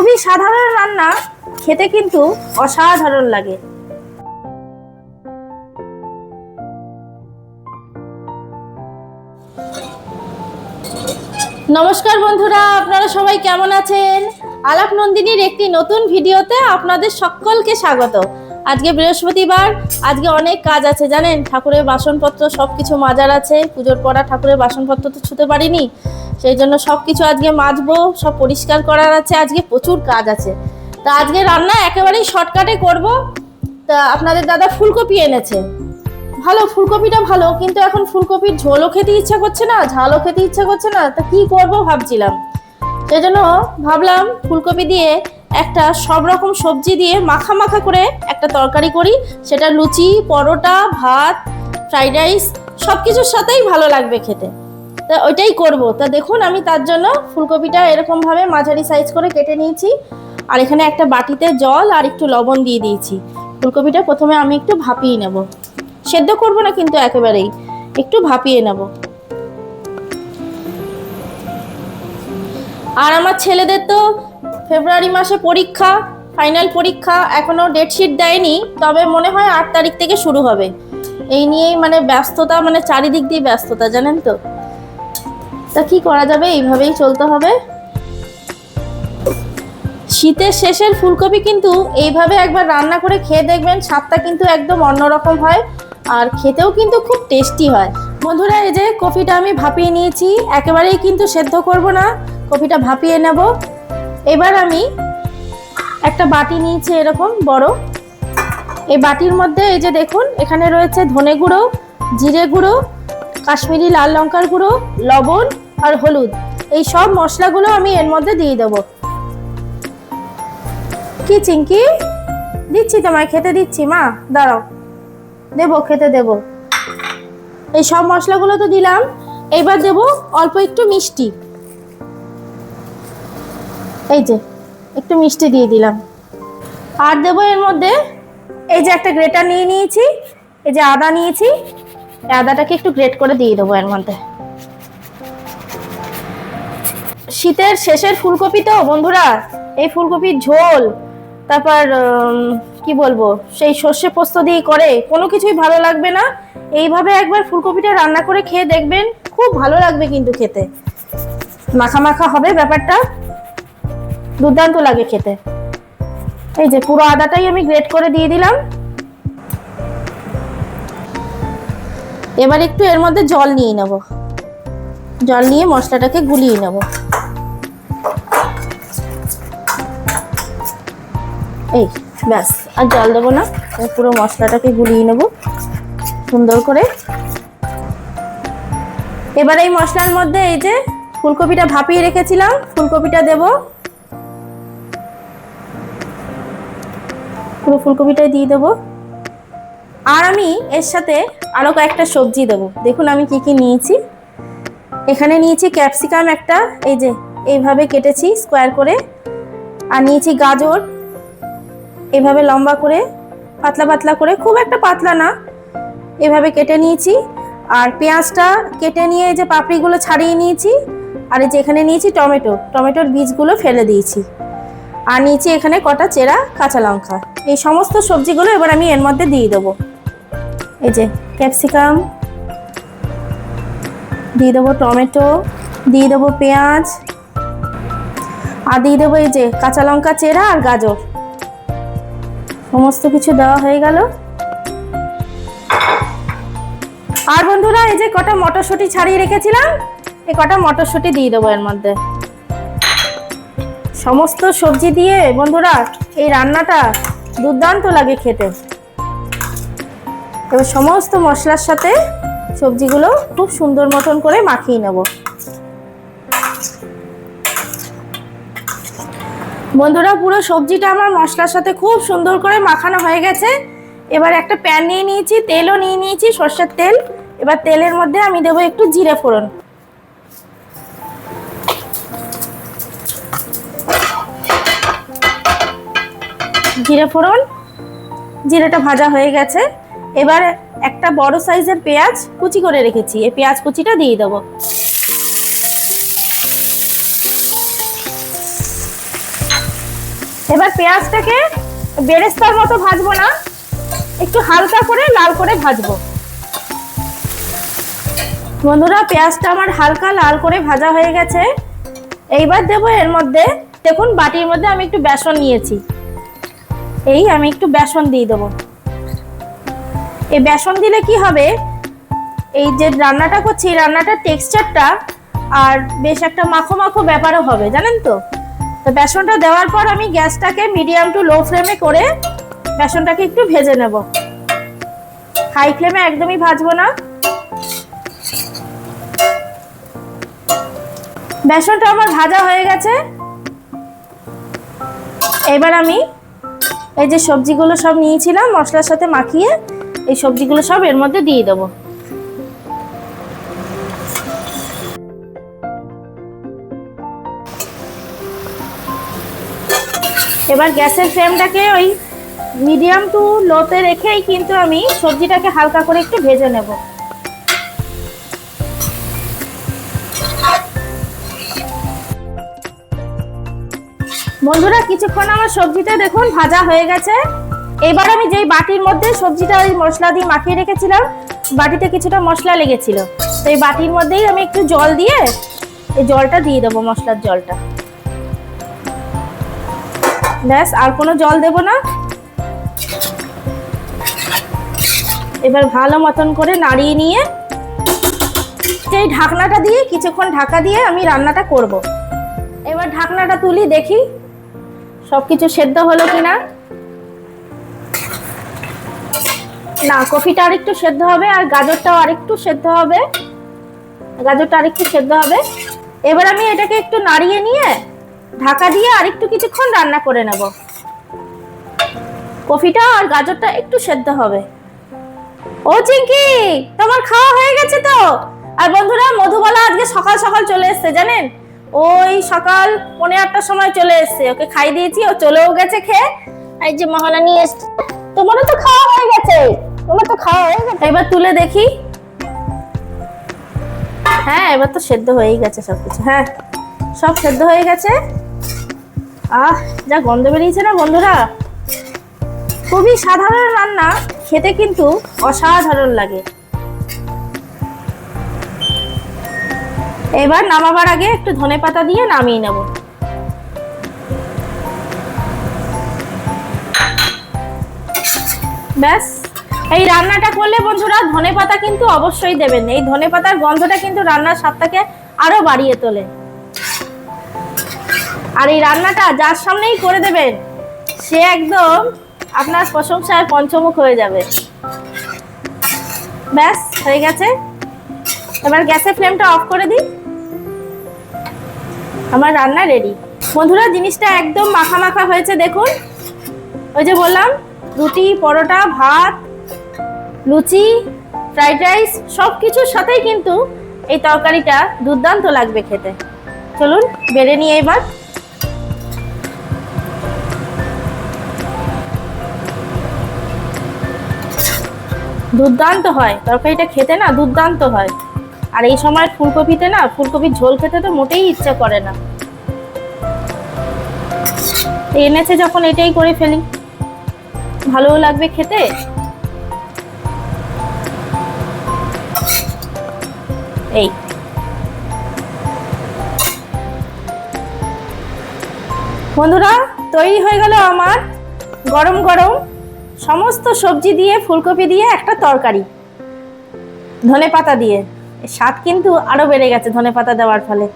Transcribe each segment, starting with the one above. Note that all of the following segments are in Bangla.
খুবই সাধারণ রান্না, খেতে কিন্তু অসাধারণ লাগে। নমস্কার বন্ধুরা, আপনারা সবাই কেমন আছেন? আলাপ নন্দিনীর একটি নতুন ভিডিওতে আপনাদের সকলকে স্বাগত। আজকে বৃহস্পতিবার, আজকে অনেক কাজ আছে, জানেন? ঠাকুরের বাসনপত্র সব কিছু মাজার আছে, পুজোর পড়া ঠাকুরের বাসনপত্র তো ছুতে পারিনি। সেই জন্য সব কিছু আজকে মাজবো, সব পরিষ্কার করার আছে, আজকে প্রচুর কাজ আছে। তা আজকে রান্না একেবারেই শর্টকাটে করব। তা আপনাদের দাদা ফুলকপি এনেছে। ভালো, ফুলকপিটা ভালো, কিন্তু এখন ফুলকপির ঝোলও খেতে ইচ্ছা করছে না, ঝালও খেতে ইচ্ছা করছে না, তা কি করব ভাবছিলাম। সেই জন্য ভাবলাম ফুলকপি দিয়ে একটা সব রকম সবজি দিয়ে মাখা মাখা করে একটা তরকারি করি। সেটা লুচি, পরোটা, ভাত, ফ্রাইড রাইস সব কিছুর সাথেই ভালো লাগবে খেতে। তা ওইটাই করব। তা দেখুন, আমি তার জন্য ফুলকপিটা এরকমভাবে মাঝারি সাইজ করে কেটে নিয়েছি। আর এখানে একটা বাটিতে জল আর একটু লবণ দিয়ে দিয়েছি। ফুলকপিটা প্রথমে আমি একটু ভাপিয়ে নেব। সেদ্ধ করব না কিন্তু একেবারেই, একটু ভাপিয়ে নেব। আর আমার ছেলেদের তো ফেব্রুয়ারি মাসে পরীক্ষা ফাইনাল পরীক্ষা, এখনও ডেটশিট দেয়নি। তবে মনে হয় আট তারিখ থেকে শুরু হবে। এই নিয়েই মানে ব্যস্ততা মানে চারিদিক দিয়ে ব্যস্ততা, জানেন তো? তা কি করা যাবে? এইভাবেই চলতে হবে। শীতের শেষের ফুলকপি কিন্তু এইভাবে একবার রান্না করে খেয়ে দেখবেন, স্বাদটা কিন্তু একদম অন্যরকম হয় আর খেতেও কিন্তু খুব টেস্টি হয়। বন্ধুরা, এই যে কফিটা আমি ভাপিয়ে নিয়েছি, একেবারেই কিন্তু সেদ্ধ করব না। কফিটা ভাপিয়ে নেব। এবার আমি একটা বাটি নিয়েছি এরকম বড়। এই বাটির মধ্যে এই যে দেখুন, এখানে রয়েছে ধনে গুঁড়ো, জিরে গুঁড়ো, কাশ্মীরি লাল লঙ্কার গুঁড়ো, লবণ আর হলুদ। এই সব মশলাগুলো আমি এর মধ্যে দিয়ে দেবো। কি চিংকি? দিচ্ছি তোমায়, খেতে দিচ্ছি, মা। দাঁড়াও। দেবো, খেতে দেবো। এই সব মশলাগুলো তো দিলাম। এবার দেবো অল্প একটু মিষ্টি। এই যে, একটু মিষ্টি দিয়ে দিলাম। আর দেবো এর মধ্যে এই যে একটা গ্রেটার নিয়ে নিয়েছি, এই যে আদা নিয়েছি। আদাটাকে একটু গ্রেট করে দিয়ে দেবো এর মধ্যে। শীতের শেষের ফুলকপি তো, বন্ধুরা, এই ফুলকপির ঝোল, তারপর কি বলব, সেই সর্ষে পোস্ত দিয়ে করে, কোনো কিছুই ভালো লাগবে না। এইভাবে একবার ফুলকপিটা রান্না করে খেয়ে দেখবেন, খুব ভালো লাগবে কিন্তু খেতে। মাখা মাখা হবে ব্যাপারটা, দুর্দান্ত লাগে খেতে। এই যে পুরো আদাটাই আমি গ্রেট করে দিয়ে দিলাম। এবার একটু এর মধ্যে জল নিয়ে নেব। জল নিয়ে মশলাটাকে গুলিয়ে নেব। এই, ব্যাস, আর জল দেবো না। পুরো মশলাটাকে গুলিয়ে নেব। সুন্দর করে। এবার এই মশলার মধ্যে এই যে ফুলকপিটা ভাপিয়ে রেখেছিলাম, ফুলকপিটা দেব। পুরো ফুলকপিটাই দিয়ে দেবো। আর আমি এর সাথে আরও কয়েকটা সবজি দেবো। দেখুন আমি কি কি নিয়েছি। এখানে নিয়েছি ক্যাপসিকাম একটা, এই যে এইভাবে কেটেছি স্কোয়ার করে। আর নিয়েছি গাজর। এভাবে লম্বা করে, পাতলা পাতলা করে, খুব একটা পাতলা না। এভাবে কেটে নিয়েছি। আর পেঁয়াজটা কেটে নিয়ে যে পাপড়িগুলো ছাড়িয়ে নিয়েছি, আর এই যে এখানে নিয়েছি টমেটো। টমেটোর বীজগুলো ফেলে দিয়েছি। আর নিয়েছি এখানে কটা চেরা কাঁচা লঙ্কা। এই সমস্ত সবজিগুলো এবার আমি এর মধ্যে দিয়ে দেবো। এই যে ক্যাপসিকাম, দিয়ে দেবো টমেটো, দিয়ে দেবো পেঁয়াজ, আর দিয়ে দেবো এই যে কাঁচা লঙ্কা, চেরা আর গাজর। সমস্ত কিছু দেওয়া হয়ে গেল। আর বন্ধুরা, এই যে কটা মটরশুঁটি ছাড়িয়ে রেখেছিলাম, এই কটা মটরশুঁটি দিয়ে দেবো এর মধ্যে। সমস্ত সবজি দিয়ে বন্ধুরা, এই রান্নাটা দুর্দান্ত লাগে খেতে। এবার সমস্ত মশলার সাথে সবজিগুলো খুব সুন্দর মতন করে মাখিয়ে নেব। বন্ধুরা, পুরো সবজিটা আমার মশলার সাথে খুব সুন্দর করে মাখানো হয়ে গেছে। এবার একটা প্যান নিয়ে নিয়েছি, তেলও নিয়ে নিয়েছি, সর্ষের তেল। এবার তেলের মধ্যে আমি দেবো একটু জিরে ফোড়ন। জিরে ফোড়ন, জিরেটা ভাজা হয়ে গেছে। এবার একটা বড় সাইজের পেঁয়াজ কুচি করে রেখেছি। এই পেঁয়াজ কুচিটা দিয়ে দেবো। এবার পেঁয়াজটাকে বেরেস্তার মতো ভাজবো না, একটু হালকা করে লাল করে ভাজবো। বন্ধুরা, পেঁয়াজটা আমার হালকা লাল করে ভাজা হয়ে গেছে। এইবার দেবো এর মধ্যে, দেখুন, বাটির মধ্যে আমি একটু বেসন নিয়েছি। এই আমি একটু বেসন দিয়ে দেবো। এই বেসন দিলে কি হবে? এই যে রান্নাটা করছি রান্নাটার টেক্সচারটা আর বেশ একটা মাখো মাখো ব্যাপারও হবে, জানেন তো? তো বেসনটা দেওয়ার পর আমি গ্যাসটাকে মিডিয়াম টু লো ফ্লেমে করে বেসনটাকে একটু ভেজে নেব। হাই ফ্লেমে একদমই ভাজবো না। বেসনটা আমার ভাজা হয়ে গেছে। এবার আমি এই যে সবজিগুলো সব নিয়েছিলাম, মশলার সাথে মাখিয়ে এই সবজিগুলো সব এর মধ্যে দিয়ে দেবো। এবার গ্যাসের ফ্লেমটাকে ওই মিডিয়াম টু লোতে রেখেই কিন্তু আমি সবজিটাকে হালকা করে একটু ভেজে নেব। বন্ধুরা, কিছুক্ষণ আমার সবজিটা দেখুন, ভাজা হয়ে গেছে। এবার আমি যেই বাটির মধ্যে সবজিটা ওই মশলা দিয়ে মাখিয়ে রেখেছিলাম, বাটিতে কিছুটা মশলা লেগেছিল। তো এই বাটির মধ্যেই আমি একটু জল দিয়ে এই জলটা দিয়ে দেবো, মশলার জলটা। ব্যাস, আর কোনো জল দেব না। এবার ভালো মতন করে নাড়িয়ে নিয়ে সেই ঢাকনাটা দিয়ে, কিছুক্ষণ ঢাকা দিয়ে আমি রান্নাটা করব। এবার ঢাকনাটা তুলি, দেখি সব কিছু সেদ্ধ হলো কিনা। না, কফিটা আরেকটু সেদ্ধ হবে, আর গাজরটাও আরেকটু সেদ্ধ হবে। গাজরটা আরেকটু সেদ্ধ হবে। এবার আমি এটাকে একটু নাড়িয়ে নিয়ে ঢাকা দিয়ে আর একটু কিছুক্ষণ রান্না করে নেব। কফিটা আর গাজরটা একটু সেদ্ধ হবে। ও চিঙ্কি তোমার খাওয়া হয়ে গেছে তো? আর বন্ধুরা মধুবালা আজকে সকাল সকাল চলে এসছে জানেন? ওই সকাল পনে আটটার সময় চলে এসছে। ওকে খাই দিয়েছি ও চলেও গেছে খেয়ে। এই যে মহলা নিয়ে এসছে। তোমারও তো খাওয়া হয়ে গেছে? তোমার তো খাওয়া হয়ে গেছে? এবার তুলে দেখি। হ্যাঁ এবার তো সেদ্ধ হয়েই গেছে সবকিছু। হ্যাঁ সব সেদ্ধ হয়ে গেছে। আহ, যা গন্ধ বেরিয়েছে না বন্ধুরা? খুবই সাধারণ রান্না, খেতে কিন্তু অসাধারণ লাগে। এবার নামাবার আগে একটু ধনে পাতা দিয়ে নামিয়ে নেব। ব্যাস, এই রান্নাটা করলে বন্ধুরা ধনে পাতা কিন্তু অবশ্যই দেবেন। এই ধনে পাতার গন্ধটা কিন্তু রান্নার স্বাদটাকে আরও বাড়িয়ে তোলে। আর এই রান্নাটা যার সামনেই করে দেবেন, সে একদম আপনার প্রশংসায় পঞ্চমুখ হয়ে যাবে। ব্যাস, হয়ে গেছে। এবার গ্যাসের ফ্লেমটা অফ করে দিই। আমার রান্না রেডি। বন্ধুরা, জিনিসটা একদম মাখা মাখা হয়েছে, দেখুন। ওই যে বললাম, রুটি, পরোটা, ভাত, লুচি, ফ্রাইড রাইস সব কিছুর সাথেই কিন্তু এই তরকারিটা দুর্দান্ত লাগবে খেতে। চলুন, বেড়ে নিয়ে এবার। দুর্দান্ত হয়। তরকারিটা খেতে না দুর্দান্ত হয়। আর এই সময় ফুলকপিতে না, ফুলকপির ঝোল খেতে তো মোটেই ইচ্ছে করে না। এনেছে যখন এটাই করে ফেলি। ভালোও লাগবে খেতে। এই। বন্ধুরা, তৈরি হয়ে গেল আমার গরম গরম সমস্ত সবজি দিয়ে, ফুলকপি দিয়ে একটা তরকারি। ধনে পাতা দিয়ে স্বাদ কিন্তু আরও বেড়ে গেছে ধনে পাতা দেওয়ার ফলে।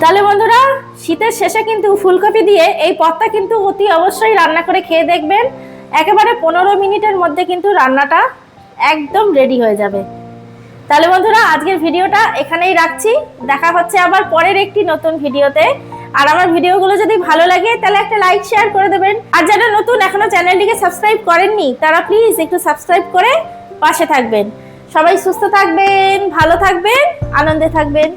তাহলে বন্ধুরা, শীতের শেষে কিন্তু ফুলকপি দিয়ে এই পদটা কিন্তু অতি অবশ্যই রান্না করে খেয়ে দেখবেন। একেবারে পনেরো মিনিটের মধ্যে কিন্তু রান্নাটা একদম রেডি হয়ে যাবে। তাহলে বন্ধুরা, আজকের ভিডিওটা এখানেই রাখছি। দেখা হচ্ছে আবার পরের একটি নতুন ভিডিওতে। আর আমার ভিডিওগুলো যদি ভালো লাগে, তাহলে একটা লাইক শেয়ার করে দেবেন। আর যারা নতুন, এখনও চ্যানেলটিকে সাবস্ক্রাইব করেননি, তারা প্লিজ একটু সাবস্ক্রাইব করে পাশে থাকবেন। সবাই সুস্থ থাকবেন, ভালো থাকবেন, আনন্দে থাকবেন।